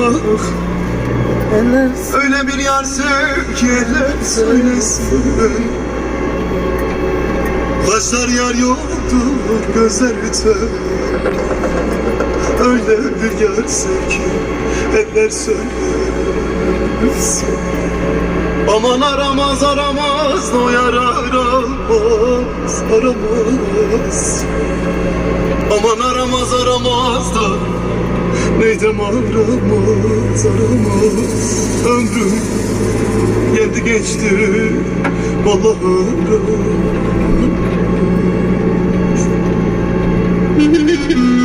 Eller Öyle bir yar sev ki eller söylesin. Kaşlar yar yoktu gözler biter? Öyle bir yar sev ki eller söylesin. Aman aramaz aramaz o yar aramaz aramaz. Aman aramaz aramaz da Neydem aramaz aramaz Ömrüm geldi geçti. Vallahi Söyleyin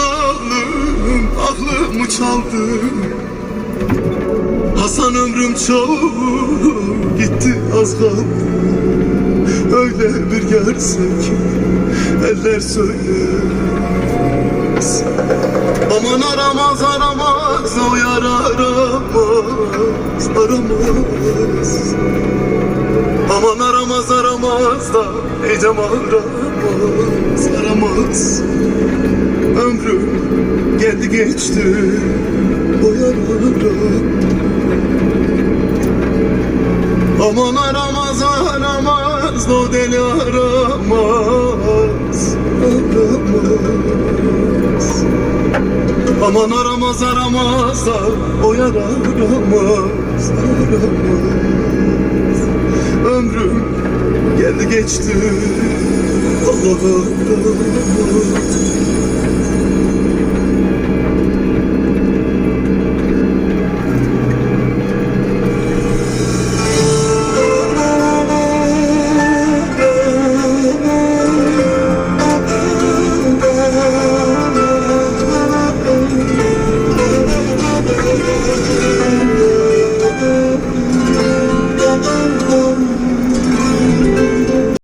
zalim aklımı çaldı. Hasan ömrüm çok gitti az kaldı. Öyle bir yer sevki eller söylemez Aman aramaz aramaz o yar aramaz aramaz. Aman aramaz aramaz da Ecem aramaz aramaz geçti O yaralara Aman aramaz aramaz o deli aramaz Aramaz. Aman aramaz aramaz da o yar aramaz. Aramaz Ömrüm geldi geçti. Allah'a